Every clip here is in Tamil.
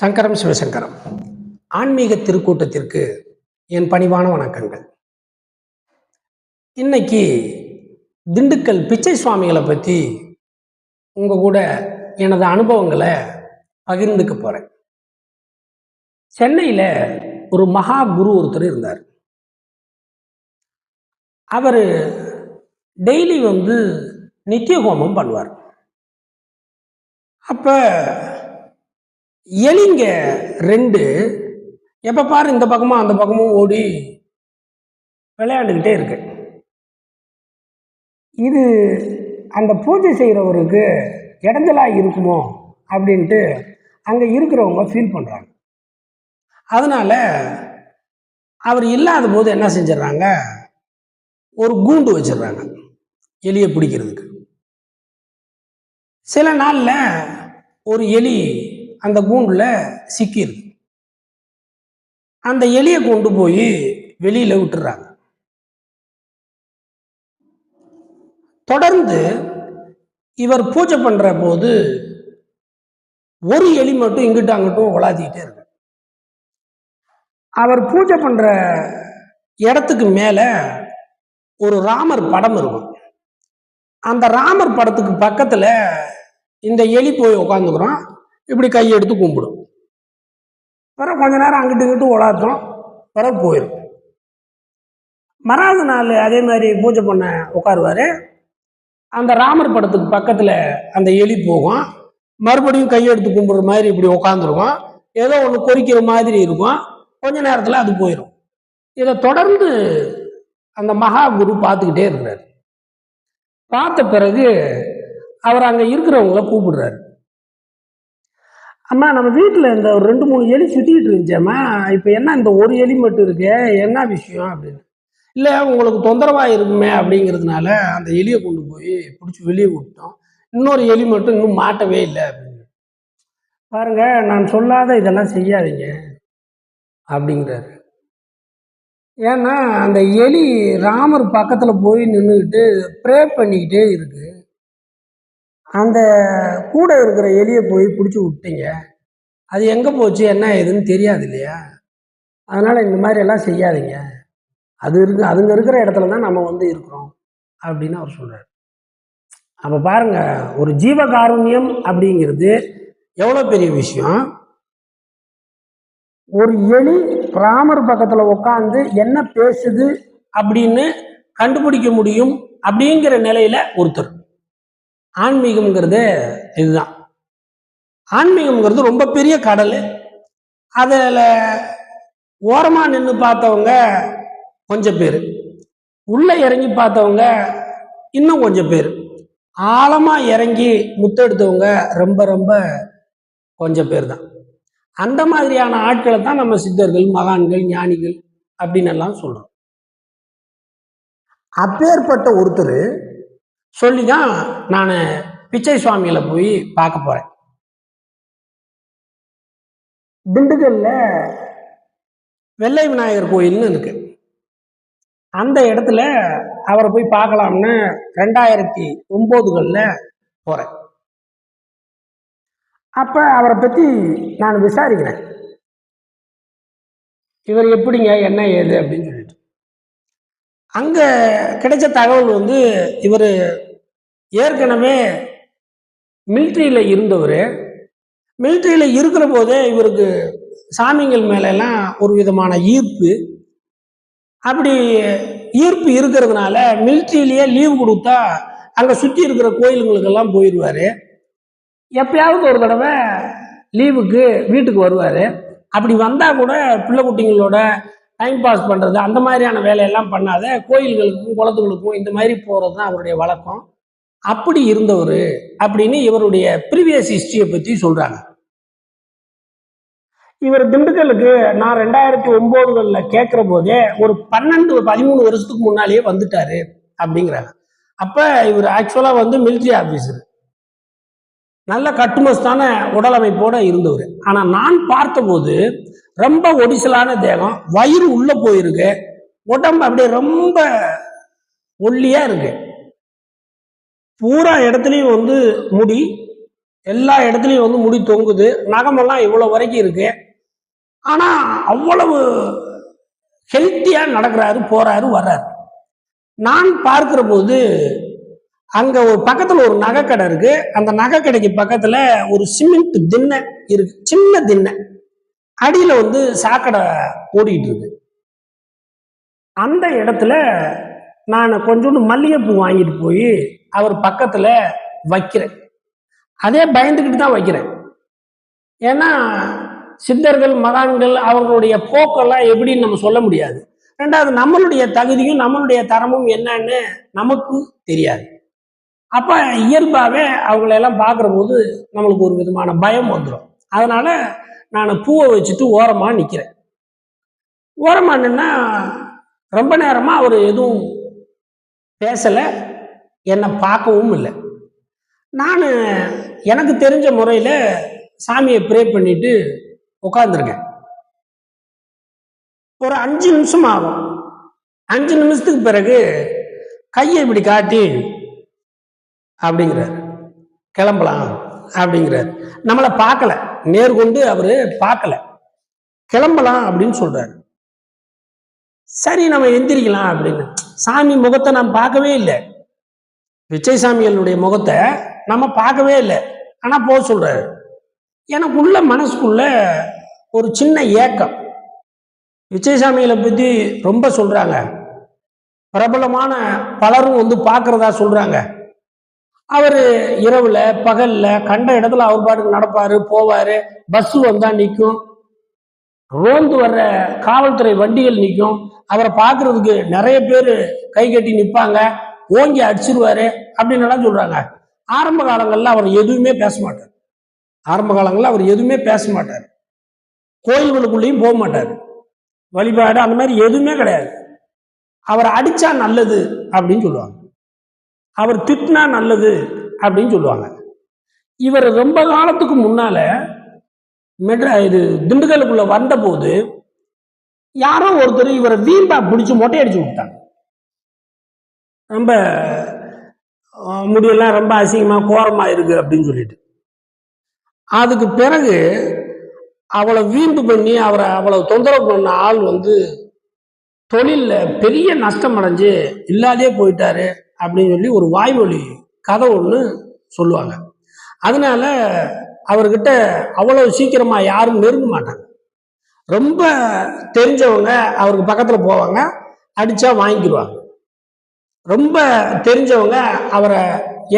சங்கரம் சிவசங்கரம். ஆன்மீக திருக்கூட்டத்திற்கு என் பணிவான வணக்கங்கள். இன்னைக்கு திண்டுக்கல் பிச்சை சுவாமிகளை பற்றி உங்கள் கூட எனது அனுபவங்களை பகிர்ந்துக்க போகிறேன் சென்னையில் ஒரு மகா குரு ஒருத்தர் இருந்தார். அவர் டெய்லி வந்து நித்திய ஹோமம் பண்ணுவார். அப்போ எலிங்க ரெண்டு. எப்போ பாரு இந்த பக்கமும் அந்த பக்கமும் ஓடி விளையாண்டுக்கிட்டே இருக்கு. இது அந்த பூஜை செய்கிறவருக்கு இடைஞ்சலாக இருக்குமோ அப்படின்ட்டு அங்கே இருக்கிறவங்க ஃபீல் பண்ணுறாங்க அதனால் அவர் இல்லாத போது என்ன செஞ்சிடறாங்க ஒரு கூண்டு வச்சிடுறாங்க எலியை பிடிக்கிறதுக்கு. சில நாளில் ஒரு எலி அந்த கூண்டில் சிக்கிடுது அந்த எலியை கொண்டு போய் வெளியில் விட்டுறாங்க. தொடர்ந்து இவர் பூஜை பண்ணுற போது ஒரு எலி மட்டும் இங்கிட்டும் அங்கிட்டும் உலாத்திக்கிட்டே இருக்கு. அவர் பூஜை பண்ணுற இடத்துக்கு மேலே ஒரு ராமர் படம் இருக்கும். அந்த ராமர் படத்துக்கு பக்கத்தில் இந்த எலி போய் உட்காந்துக்கிறோம் இப்படி கையை எடுத்து கும்பிடும் பிறகு கொஞ்ச நேரம் அங்கிட்டு இங்கிட்டு உலாத்தோம் பிறகு போயிடும் மறாவது நாள் அதே மாதிரி பூஜை பண்ண உட்காருவார். அந்த ராமர் படத்துக்கு பக்கத்தில் அந்த எலி போகும். மறுபடியும் கையெடுத்து கும்பிட்ற மாதிரி இப்படி உட்காந்துருக்கும் ஏதோ ஒன்று கொறிக்கிற மாதிரி இருக்கும். கொஞ்ச நேரத்தில் அது போயிடும் இதை தொடர்ந்து அந்த மகா குரு பார்த்துக்கிட்டே இருக்கிறார். பார்த்த பிறகு அவர் அங்கே இருக்கிறவங்கள கூப்பிடுறாரு. அம்மா நம்ம வீட்டில் இந்த ஒரு ரெண்டு மூணு எலி சுற்றிக்கிட்டு இருந்துச்சேம்மா. இப்போ என்ன இந்த ஒரு எலி மட்டும் இருக்கு? என்ன விஷயம் அப்படின்னு. இல்லை உங்களுக்கு தொந்தரவாக இருக்குமே அப்படிங்கிறதுனால அந்த எலியை கொண்டு போய் பிடிச்சி வெளியே விட்டோம். இன்னொரு எலி மட்டும் இன்னும் மாட்டவே இல்லை அப்படின்னு. பாருங்க நான் சொல்லாத இதெல்லாம் செய்யாதீங்க அப்படிங்கிறாரு. ஏன்னா அந்த எலி ராமர் பக்கத்தில் போய் நின்றுக்கிட்டு ப்ரே பண்ணிக்கிட்டே இருக்கு. அந்த கூட இருக்கிற எலியை போய் பிடிச்சி விட்டீங்க. அது எங்கே போச்சு என்ன ஏதுன்னு தெரியாது இல்லையா அதனால் இந்த மாதிரி எல்லாம் செய்யாதீங்க. அது இருக்கு அதுங்க இருக்கிற இடத்துல தான் நம்ம வந்து இருக்கிறோம் அப்படின்னு அவர் சொல்கிறார் அப்போ பாருங்க ஒரு ஜீவகாருண்யம் அப்படிங்கிறது எவ்வளோ பெரிய விஷயம்? ஒரு எலி ராமர் பக்கத்தில் உட்காந்து என்ன பேசுது அப்படின்னு கண்டுபிடிக்க முடியும் அப்படிங்கிற நிலையில் ஒருத்தர். ஆன்மீகம்ங்கிறது இதுதான். ஆன்மீகம்ங்கிறது ரொம்ப பெரிய கடல். அதில் ஓரமாக நின்று பார்த்தவங்க கொஞ்சம் பேர். உள்ளே இறங்கி பார்த்தவங்க இன்னும் கொஞ்சம் பேர். ஆழமாக இறங்கி முத்தெடுத்தவங்க ரொம்ப ரொம்ப கொஞ்சம் பேர் தான் அந்த மாதிரியான ஆட்களை தான் நம்ம சித்தர்கள் மகான்கள் ஞானிகள் அப்படின்னு எல்லாம் சொல்கிறோம் அப்பேற்பட்ட ஒருத்தர் சொல்லி தான் நான் பிச்சை சுவாமியில் போய் பார்க்க போகிறேன் திண்டுக்கல்ல வெள்ளை விநாயகர் கோயில்னு இருக்கு. அந்த இடத்துல அவரை போய் பார்க்கலாம்னு ரெண்டாயிரத்தி ஒம்போதுகளில் போகிறேன் அப்போ அவரை பற்றி நான் விசாரிக்கிறேன். இவர் எப்படிங்க என்ன ஏது அப்படின்னு சொல்லிட்டு. அங்கே கிடைச்ச தகவல் வந்து இவர் ஏற்கனவே மிலிட்ரியில் இருந்தவர். மிலிட்டரியில் இருக்கிற போதே இவருக்கு சாமிங்கள் மேலெல்லாம் ஒரு விதமான ஈர்ப்பு. அப்படி ஈர்ப்பு இருக்கிறதுனால மிலிட்ரியிலேயே லீவு கொடுத்தா அங்கே சுற்றி இருக்கிற கோயிலுங்களுக்கெல்லாம் போயிடுவார். எப்பயாவது ஒரு தடவை லீவுக்கு வீட்டுக்கு வருவார். அப்படி வந்தால் கூட பிள்ளை குட்டிங்களோட டைம் பாஸ் பண்ணுறது அந்த மாதிரியான வேலையெல்லாம் பண்ணாத கோயில்களுக்கும் குளத்துகளுக்கும் இந்த மாதிரி போகிறது தான் அவருடைய வழக்கம். அப்படி இருந்தவர் அப்படின்னு இவருடைய ப்ரீவியஸ் ஹிஸ்டரியை பற்றி சொல்கிறாங்க இவர் திண்டுக்கலுக்கு நான் ரெண்டாயிரத்தி ஒம்போதுகளில் கேட்குற போதே ஒரு பன்னெண்டு பதிமூணு வருஷத்துக்கு முன்னாலேயே வந்துட்டாரு அப்படிங்கிறாங்க. அப்போ இவர் ஆக்சுவலாக வந்து மிலிட்ரி ஆஃபீஸர் நல்ல கட்டுமஸ்தான உடலமைப்போடு இருந்தவர். ஆனால் நான் பார்த்தபோது ரொம்ப ஒடிசலான தேகம் வயிறு உள்ளே போயிருக்கு உடம்பு அப்படியே ரொம்ப ஒல்லியாக இருக்குது பூரா இடத்துலையும் வந்து முடி எல்லா இடத்துலையும் வந்து முடி தொங்குது. நகமெல்லாம் இவ்வளோ வரைக்கும் இருக்கு. ஆனால் அவ்வளவு ஹெல்த்தியாக நடக்கிறாரு போறாரு வர்றாரு. நான் பார்க்கிற போது அங்க ஒரு பக்கத்துல ஒரு நகைக்கடை இருக்கு. அந்த நகைக்கடைக்கு பக்கத்துல ஒரு சிமெண்ட் திண்ணை இருக்கு. சின்ன திண்ணை. அடியில வந்து சாக்கடை ஓடிட்டு இருக்கு. அந்த இடத்துல நான் கொஞ்சோண்டு மல்லிகைப்பூ வாங்கிட்டு போய் அவர் பக்கத்துல வைக்கிறேன். அதே பயந்துக்கிட்டு தான் வைக்கிறேன். ஏன்னா சித்தர்கள் மகான்கள் அவர்களுடைய போக்கெல்லாம் எப்படின்னு நம்ம சொல்ல முடியாது. ரெண்டாவது நம்மளுடைய தகுதியும் நம்மளுடைய தரமும் என்னன்னு நமக்கு தெரியாது. அப்ப இயல்பாகவே அவங்களெல்லாம் பார்க்குற போது நம்மளுக்கு ஒரு விதமான பயம் வந்துடும் அதனால நான் பூவை வச்சுட்டு ஓரமாக நிற்கிறேன் ஓரமாக நின்னா ரொம்ப நேரமாக அவர் எதுவும் பேசலை. என்னை பார்க்கவும் இல்லை. நான் எனக்கு தெரிஞ்ச முறையில் சாமியை ப்ரே பண்ணிட்டு உட்காந்துருக்கேன் ஒரு அஞ்சு நிமிஷம் ஆகும். அஞ்சு நிமிஷத்துக்கு பிறகு கையை இப்படி காட்டி அப்படிங்கிறார். கிளம்பலாம் அப்படிங்கிறார். நம்மளை பார்க்கல. நேர்கொண்டு அவர் பார்க்கல. கிளம்பலாம் அப்படின்னு சொல்றாரு. சரி நம்ம எந்திரிக்கலாம் அப்படின்னு. சாமி முகத்தை நான் பார்க்கவே இல்லை. விஜய்சாமிகளுடைய முகத்தை நம்ம பார்க்கவே இல்லை. ஆனால் போக சொல்றாரு. எனக்குள்ள மனசுக்குள்ள ஒரு சின்ன ஏக்கம். விஜயசாமிகளை பற்றி ரொம்ப சொல்கிறாங்க பிரபலமான பலரும் வந்து பார்க்குறதா சொல்கிறாங்க அவர் இரவில் பகலில் கண்ட இடத்துல அவர் பாட்டுக்கு நடப்பார் போவார். பஸ் வந்தால் நிற்கும் ரோந்து வர்ற காவல்துறை வண்டிகள் நிற்கும் அவரை பார்க்குறதுக்கு நிறைய பேர் கை கட்டி நிற்பாங்க ஓங்கி அடிச்சிருவாரு அப்படின்னு எல்லாம் சொல்றாங்க. ஆரம்ப காலங்கள்ல அவர் எதுவுமே பேச மாட்டார். ஆரம்ப காலங்கள்ல அவர் எதுவுமே பேச மாட்டார். கோயில்களுக்குள்ளேயும் போக மாட்டார். வழிபாடு அந்த மாதிரி எதுவுமே கிடையாது. அவர் அடிச்சா நல்லது அப்படின்னு சொல்லுவாங்க. அவர் திட்டினா நல்லது அப்படின்னு சொல்லுவாங்க. இவர் ரொம்ப காலத்துக்கு முன்னால மெட்ரா இது திண்டுக்கலுக்குள்ள வந்தபோது யாரோ ஒருத்தர் இவரை வீம்பா பிடிச்சி மொட்டை அடிச்சு விட்டாங்க. ரொம்ப முடியெல்லாம் ரொம்ப அசிங்கமாக கோரமாக இருக்குது அப்படின்னு சொல்லிட்டு. அதுக்கு பிறகு அவளை வீம்பு பண்ணி அவரை அவ்வளவு தொந்தரவு பண்ண ஆள் வந்து தொழிலில் பெரிய நஷ்டம் அடைஞ்சு இல்லாதே போயிட்டாரு அப்படின்னு சொல்லி ஒரு வாய்மொழி கதை ஒன்று சொல்லுவாங்க. அதனால அவர்கிட்ட அவ்வளவு சீக்கிரமாக யாரும் நெருங்க மாட்டாங்க. ரொம்ப தெரிஞ்சவங்க அவருக்கு பக்கத்தில் போவாங்க அடித்தா வாங்கிக்கிடுவாங்க ரொம்ப தெரிஞ்சவங்க அவரை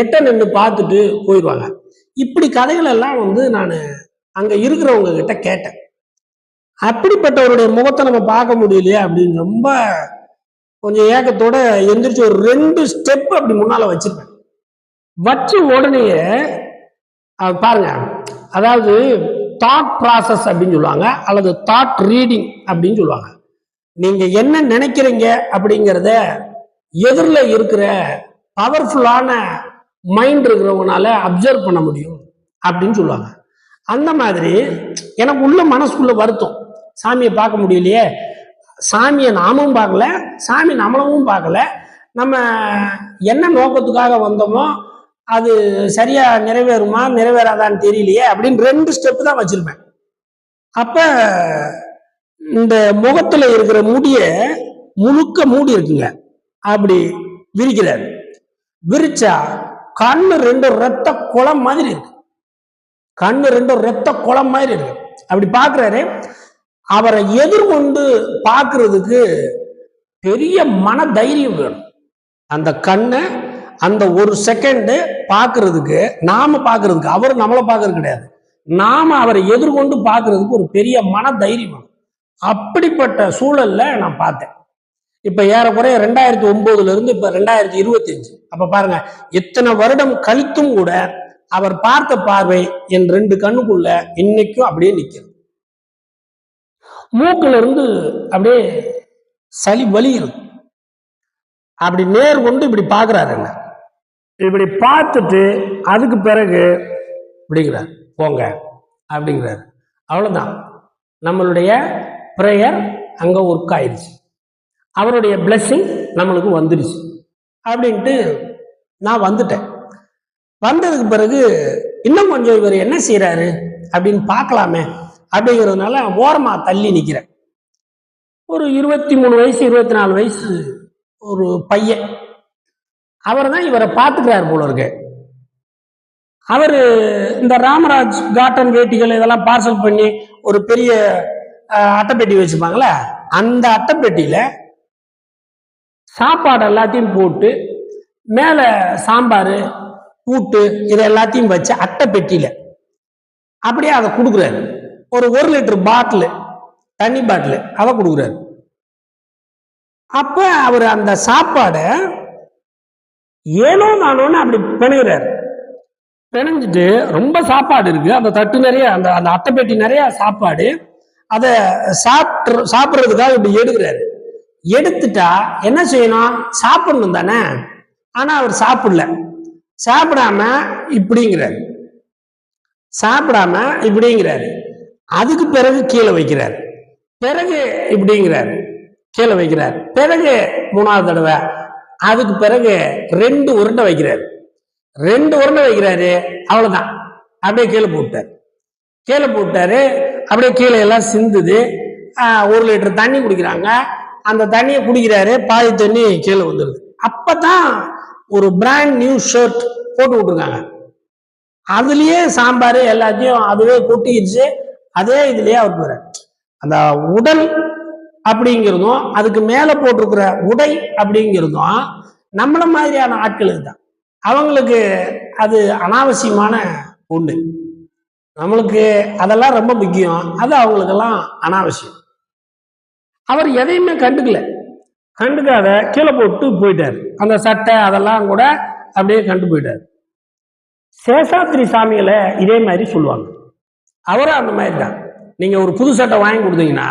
எட்ட நின்று பார்த்துட்டு போயிடுவாங்க இப்படி கதைகளெல்லாம் வந்து நான் அங்கே இருக்கிறவங்க கிட்ட கேட்டேன். அப்படிப்பட்டவருடைய முகத்தை நம்ம பார்க்க முடியலையே அப்படின்னு ரொம்ப கொஞ்சம் ஏக்கத்தோட எந்திரிச்சு ஒரு ரெண்டு ஸ்டெப் அப்படி முன்னால் வச்சிருப்பேன். வச்ச உடனேயே பாருங்க. அதாவது தாட் ப்ராசஸ் அப்படின்னு சொல்லுவாங்க அல்லது தாட் ரீடிங் அப்படின்னு சொல்லுவாங்க. நீங்கள் என்ன நினைக்கிறீங்க அப்படிங்கிறத எதிரில் இருக்கிற பவர்ஃபுல்லான மைண்ட் இருக்கிறவங்களால அப்சர்வ் பண்ண முடியும் அப்படின்னு சொல்லுவாங்க. அந்த மாதிரி எனக்கு உள்ள மனசுக்குள்ள வருத்தம். சாமியை பார்க்க முடியலையே. சாமியை நாமும் பார்க்கல. சாமி நம்மளவும் பார்க்கல. நம்ம என்ன நோக்கத்துக்காக வந்தோமோ அது சரியா நிறைவேறுமா நிறைவேறாதான்னு தெரியலையே அப்படின்னு ரெண்டு ஸ்டெப் தான் வச்சிருப்பேன். அப்ப இந்த முகத்துல இருக்கிற முடிய முழுக்க மூடி இருக்குங்க. அப்படி விரிக்கிறாரு. விரிச்சா கண்ணு ரெண்டு ரத்த குளம் மாதிரி இருக்கு. கண்ணு ரெண்டும் ரத்த குளம் மாதிரி இருக்கு. அப்படி பாக்குறாரு அவரை எதிர்கொண்டு பார்க்கறதுக்கு பெரிய மன தைரியம் வேணும். அந்த கண்ணை அந்த ஒரு செகண்டு பார்க்கறதுக்கு நாம பார்க்கறதுக்கு அவர் நம்மளை பார்க்கறது கிடையாது. நாம அவரை எதிர்கொண்டு பார்க்கறதுக்கு ஒரு பெரிய மன தைரியம் வேணும். அப்படிப்பட்ட சூழல்ல நான் பார்த்தேன். இப்ப ஏறக்குறைய ரெண்டாயிரத்தி ஒன்பதுல இருந்து இப்ப ரெண்டாயிரத்தி இருபத்தி அஞ்சு அப்ப பாருங்க எத்தனை வருடம் கழித்தும் கூட அவர் பார்த்த பார்வை என் ரெண்டு கண்ணுக்குள்ள இன்னைக்கும் அப்படியே நிக்கிறது. மூக்குல இருந்து அப்படியே சளி வலியுது. அப்படி நேர் கொண்டு இப்படி பார்க்கறாரு என்ன? இப்படி பார்த்துட்டு அதுக்கு பிறகு அப்படிங்கிறார் போங்க அப்படிங்கிறாரு. அவ்வளவுதான். நம்மளுடைய ப்ரேயர் அங்க ஒர்க் ஆயிடுச்சு அவருடைய blessing நம்மளுக்கு வந்துடுச்சு அப்படின்ட்டு நான் வந்துட்டேன். வந்ததுக்கு பிறகு இன்னும் கொஞ்சம் இவர் என்ன செய்கிறாரு அப்படின்னு பார்க்கலாமே. அப்படிங்கிறதுனால ஓரமாக தள்ளி நிற்கிறேன் ஒரு இருபத்தி மூணு வயசு இருபத்தி நாலு வயசு ஒரு பையன். அவர் தான் இவரை பார்த்துக்கிறார் போல இருக்கு. அவர் இந்த ராமராஜ் காட்டன் வேட்டிகள் இதெல்லாம் பார்சல் பண்ணி ஒரு பெரிய அட்டைப்பெட்டி வச்சுப்பாங்களே அந்த அட்டைப்பெட்டியில் சாப்பாடு எல்லாத்தையும் போட்டு மேல சாம்பார் கூட்டு இது எல்லாத்தையும் வச்சு அட்டைப்பெட்டியில அப்படியே அதை கொடுக்குறாரு. ஒரு ஒரு லிட்டர் பாட்டில் தண்ணி பாட்டில் அதை கொடுக்குறாரு. அப்ப அவர் அந்த சாப்பாடை ஏனோ நானோன்னு அப்படி பிணைகிறாரு பிணைஞ்சிட்டு ரொம்ப சாப்பாடு இருக்கு. அந்த தட்டு நிறைய அந்த அந்த அட்டைப்பெட்டி நிறைய சாப்பாடு. அதை சாப்பிட்ற சாப்பிட்றதுக்காக இப்படி எடுக்கிறாரு. எடுத்துட்டா என்ன செய்யணும்? சாப்பிடணும் தானே? ஆனா அவர் சாப்பிடல. சாப்பிடாம இப்படிங்கிறாரு. சாப்பிடாம இப்படிங்கிறாரு. அதுக்கு பிறகு கீழே வைக்கிறாரு. பிறகு இப்படிங்கிறாரு. கீழே வைக்கிறாரு. பிறகு மூணாவது தடவை அதுக்கு பிறகு ரெண்டு உருண்டை வைக்கிறாரு. ரெண்டு உருண்டை வைக்கிறாரு. அவ்வளவுதான். அப்படியே கீழே போட்டாரு. கீழே போட்டாரு. அப்படியே கீழே எல்லாம் சிந்துது. ஒரு லிட்டர் தண்ணி குடிக்கிறாங்க. அந்த தண்ணியை குடிக்கிறாரு பாதி தண்ணி கீழே வந்துடுது அப்பதான் ஒரு பிராண்ட் நியூ ஷர்ட் போட்டு விட்டுருக்காங்க. அதுலயே சாம்பார் எல்லாத்தையும் அதுவே கொட்டிக்கிச்சு அதே இதுலயே அவர் போறாரு. அந்த உடல் அப்படிங்கிறதும் அதுக்கு மேல போட்டிருக்கிற உடை அப்படிங்கிறதும் நம்மள மாதிரியான ஆட்களுக்கு தான் அவங்களுக்கு அது அனாவசியமான ஒண்ணு. நம்மளுக்கு அதெல்லாம் ரொம்ப முக்கியம். அது அவங்களுக்கெல்லாம் அனாவசியம். அவர் எதையுமே கண்டுக்கல. கண்டுக்காத கீழே போட்டு போயிட்டாரு. அந்த சட்டை அதெல்லாம் கூட அப்படியே கண்டு போயிட்டாரு. சேஷாத்திரி சாமிகளை இதே மாதிரி சொல்லுவாங்க. அவரும் அந்த மாதிரி தான் நீங்க ஒரு புது சட்டை வாங்கி கொடுத்தீங்கன்னா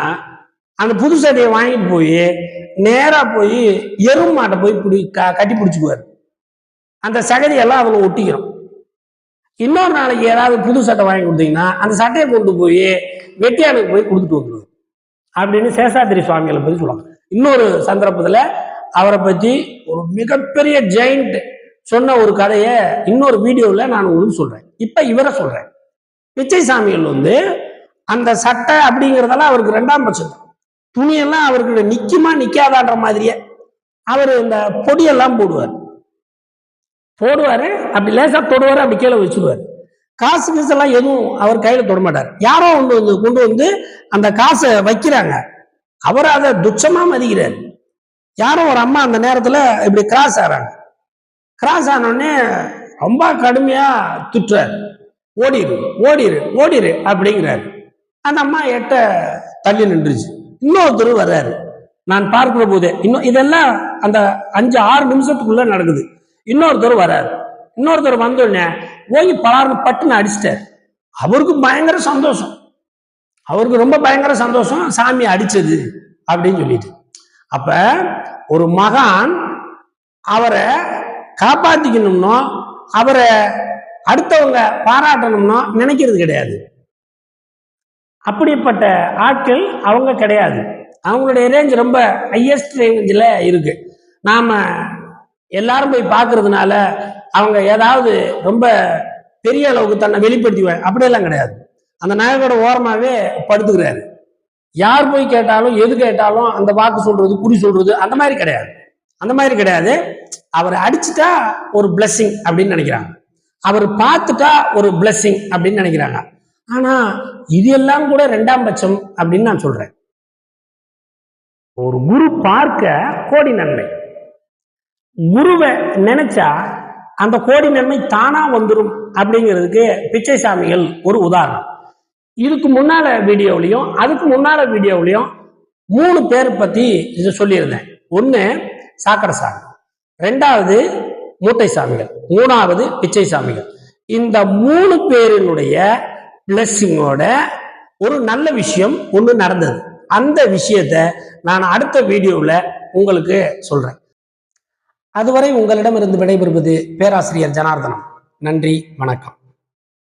அந்த புது சட்டையை வாங்கிட்டு போய் நேரா போய் எருமை மாட்டை போய் பிடி க- கட்டி பிடிச்சிக்குவாரு. அந்த சகதியெல்லாம் அதில் ஒட்டிக்கிறோம் இன்னொரு நாளைக்கு ஏதாவது புது சட்டை வாங்கி கொடுத்தீங்கன்னா அந்த சட்டையை கொண்டு போய் வெட்டியானுக்கு போய் கொடுத்துட்டு வந்துடுவார் அப்படின்னு சேஷாத்திரி சுவாமிகளை பத்தி சொல்லுவாங்க. இன்னொரு சந்தர்ப்பத்துல அவரை பத்தி ஒரு மிகப்பெரிய ஜெயிண்ட் சொன்ன ஒரு கதையை இன்னொரு வீடியோவில் நான் உங்களுக்கு சொல்றேன். இப்போ இவரை சொல்றேன். பிச்சை சாமிகள் வந்து அந்த சட்டை அப்படிங்கிறதெல்லாம் அவருக்கு ரெண்டாம் பட்சம். துணியெல்லாம் அவருக்கு நிக்குமா நிக்காதான்ற மாதிரியே அவர் இந்த பொடியெல்லாம் போடுவார். போடுவாரு அப்படி லேசா தொடுவாரு அப்படி கீழே வச்சுடுவாரு காசு கீசெல்லாம் எதுவும் அவர் கையில் தொட மாட்டார் யாரோ ஒன்று வந்து கொண்டு வந்து அந்த காசை வைக்கிறாங்க. அவர் அதை துச்சமாக மதிக்கிறார். யாரோ ஒரு அம்மா அந்த நேரத்தில் இப்படி கிராஸ் ஆகிறாங்க கிராஸ் ஆனோடனே ரொம்ப கடுமையாக துட்டுறாரு. ஓடிரு ஓடிரு ஓடிடு அப்படிங்கிறாரு. அந்த அம்மா எட்ட தள்ளி நின்றுச்சு. இன்னொருத்தர் வர்றாரு. நான் பார்க்கிற போதே இன்னும் இதெல்லாம் அந்த அஞ்சு ஆறு நிமிஷத்துக்குள்ள நடக்குது. இன்னொருத்தர் வர்றாரு. இன்னொருத்தர் வந்தோடனே போய் பலார்னு பட்டுன்னு அடிச்சிட்டார். அவருக்கு பயங்கர சந்தோஷம். அவருக்கு ரொம்ப பயங்கர சந்தோஷம். சாமி அடிச்சது அப்படின்னு சொல்லிட்டு. அப்ப ஒரு மகான் அவரை காப்பாத்திக்கணும்னோ அவரை அடுத்தவங்க பாராட்டணும்னோ நினைக்கிறது கிடையாது. அப்படிப்பட்ட ஆட்கள் அவங்க கிடையாது. அவங்களுடைய ரேஞ்ச் ரொம்ப ஹையஸ்ட் ரேஞ்சில் இருக்கு. நாம எல்லாரும் போய் பார்க்கறதுனால அவங்க ஏதாவது ரொம்ப பெரிய அளவுக்கு தன்னை வெளிப்படுத்தி அப்படியெல்லாம் கிடையாது. அந்த நாயகோட ஓரமாவே படுத்துக்கிறாரு. யார் போய் கேட்டாலும் எது கேட்டாலும் அந்த வாக்கு சொல்றது குறி சொல்றது அந்த மாதிரி கிடையாது. அந்த மாதிரி கிடையாது. அவரை அடிச்சுட்டா ஒரு பிளஸ்ஸிங் அப்படின்னு நினைக்கிறாங்க. அவர் பார்த்துட்டா ஒரு பிளஸ்ஸிங் அப்படின்னு நினைக்கிறாங்க. ஆனா இது எல்லாம் கூட ரெண்டாம் பட்சம் அப்படின்னு நான் சொல்றேன். ஒரு குரு பார்க்க கோடி நன்மை. குருவை நினைச்சா அந்த கோடி நன்மை தானா வந்துடும் அப்படிங்கிறதுக்கு பிச்சை சாமிகள் ஒரு உதாரணம். இதுக்கு முன்னால வீடியோவிலையும் அதுக்கு முன்னால வீடியோவிலையும் மூணு பேர் பத்தி இது சொல்லியிருந்தேன். ஒன்று சாக்கடை சாமி ரெண்டாவது மூட்டை சாமிகள் மூணாவது பிச்சை சாமிகள் இந்த மூணு பேரினுடைய பிளஸ்ஸிங்கோட ஒரு நல்ல விஷயம் ஒன்று நடந்தது. அந்த விஷயத்த நான் அடுத்த வீடியோவில் உங்களுக்கு சொல்கிறேன் அதுவரை உங்களிடமிருந்து விடைபெறுவது பேராசிரியர் ஜனார்தனம். நன்றி வணக்கம்.